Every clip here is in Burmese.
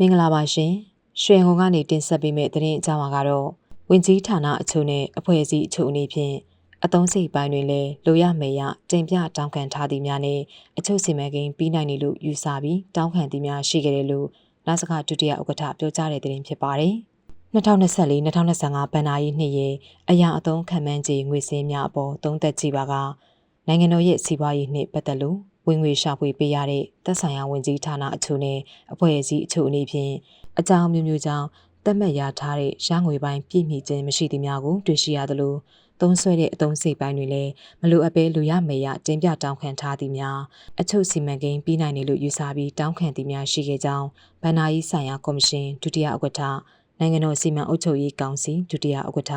မင်္ဂလာပါရှင်ရွှေဟုံကနေတင်ဆက်ပေးမယ့်သတင်းအကြောင်းအကတော့ဝင်ကြီးဌာနအချို့နဲ့အဖွဲ့အစည်းအချို့အနေဖြင့်အသုံးစိတ်ပိုင်းတွေလည်းလိုရမယ်ရတင်ပြတောင်းခံထားသည်များနဲ့အချို့စီမံကိန်းပြီးနိုင်နေလို့ယူဆပြီးတောင်းခံသည်များရှိကြတယ်လို့နာစကဒုတိယဥက္ကဋ္ဌပြောကြားတဲ့သတင်းဖြစ်ပါတယ်2024-2025ဘဏ္ဍာရေးနှစ်ရဲ့အရာအသုံးခံမှန်းခြေငွေစင်းများအပေါ်သုံးသက်ကြည့်ပါကနိုင်ငံတော်ရဲ့စီးပွားရေးနှင့်ပတ်သက်လို့ ဝင်ငွေရှာဖွေပေးရတဲ့သက်ဆိုင်ရာဝန်ကြီးဌာနအချို့နဲ့အဖွဲ့အစည်းအချို့အနေဖြင့်အကြောင်းမျိုးမျိုးကြောင့်သတ်မှတ်ရထားတဲ့ရငွေပိုင်းပြည့်မီခြင်းမရှိသည်များကိုတွေ့ရှိရသလိုသုံးဆွဲတဲ့အသုံးစိတ်ပိုင်းတွေလည်းမလိုအပ်ဘဲလူရမေရတင်ပြတောင်းခံထားသည်များအချို့စီမံကိန်းပြီးနိုင်နေလို့ယူဆပြီးတောင်းခံသည်များရှိခဲ့ကြောင်းဗဏ္ဍာရေးဆိုင်ရာကော်မရှင်ဒုတိယဥက္ကဋ္ဌနိုင်ငံတော်စီမံအုပ်ချုပ်ရေးကောင်စီဒုတိယဥက္ကဋ္ဌ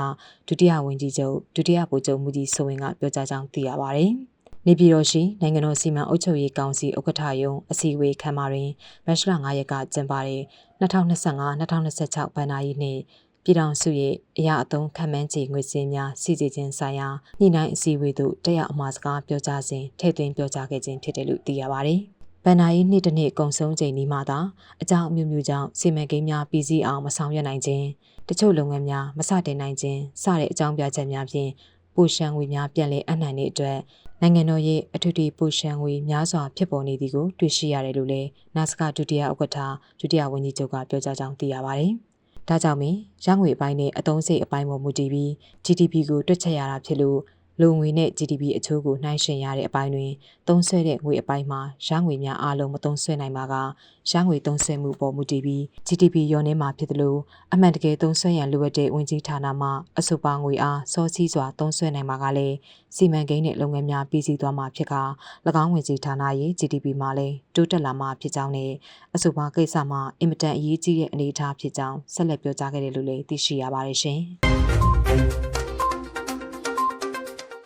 ဒုတိယဝန်ကြီးချုပ်ဒုတိယဗိုလ်ချုပ်မှုကြီးစိုးဝင်းကပြောကြားကြောင်းသိရပါဗျ။ နေပြည်တော်ရှိနိုင်ငံတော်စီမံအုပ်ချုပ်ရေးကောင်စီဥက္ကဋ္ဌယုံအစည်းအဝေးခန်းမတွင်မတ်လ9ရက်ကကျင်းပတဲ့2025-2026ဘဏ္ဍာရေးနှင့်ပြည်ထောင်စုရဲ့အရာအသုံးခံမှန်းခြေငွေစင်းများစီစီခြင်းဆိုင်ရာညှိနှိုင်းအစည်းအဝေးသို့တက်ရောက်အမှာစကားပြောကြားစဉ်ထည့်သွင်းပြောကြားခဲ့ခြင်းဖြစ်တယ်လို့သိရပါတယ်။ဗန်နာယီနှစ်တစ်နှစ်ကုံဆုံးချိန်ဒီမှာသာအကြောင်းအမျိုးမျိုးကြောင့်စီမံကိန်းများပြည်စည်းအောင်မဆောင်ရွက်နိုင်ခြင်းတချို့လုပ်ငန်းများမစတင်နိုင်ခြင်းစတဲ့အကြောင်းပြချက်များဖြင့် ပိုရှံငွေများပြန်လည်အနှံ့တဲ့အတွက်နိုင်ငံတော်ရဲ့အထူးထူးပိုရှံငွေများစွာဖြစ်ပေါ်နေသည်ကိုတွေ့ရှိရတယ်လို့လည်းနာစကဒုတိယဥက္ကဋ္ဌဒုတိယဝန်ကြီးချုပ်ကပြောကြားကြောင်းသိရပါတယ်။ဒါကြောင့်မင်းရငွေအပိုင်းနဲ့အသုံးစိတ်အပိုင်းပေါ်မူတည်ပြီး GDP ကိုတွက်ချက်ရတာဖြစ်လို့ လူငွေနဲ့ GDP အချိုးကိုနှိုင်းယှဉ်ရတဲ့အပိုင်းတွင်သုံးဆွဲတဲ့ငွေအပိုင်းမှာရငွေများအားလုံးမသုံးဆွဲနိုင်ပါကရငွေသုံးဆွဲမှုပေါ်မူတည်ပြီး GDP လျော့နေမှာဖြစ်တယ်လို့အမှန်တကယ်သုံးဆွဲရန်လိုအပ်တဲ့ဝင်ကြီးဌာနမှအဆိုပါငွေအားစောစီးစွာသုံးဆွဲနိုင်မှာကလည်းစီမံကိန်းနဲ့လုပ်ငန်းများပြည်စည်းသွားမှာဖြစ်က၎င်းဝင်ကြီးဌာနရဲ့ GDP မှာလည်းတိုးတက်လာမှာဖြစ်ကြောင်းနဲ့အဆိုပါကိစ္စမှာအင်မတန်အရေးကြီးတဲ့အနေအထားဖြစ်ကြောင်းဆက်လက်ပြောကြားခဲ့တယ်လို့လည်းသိရှိရပါတယ်ရှင်။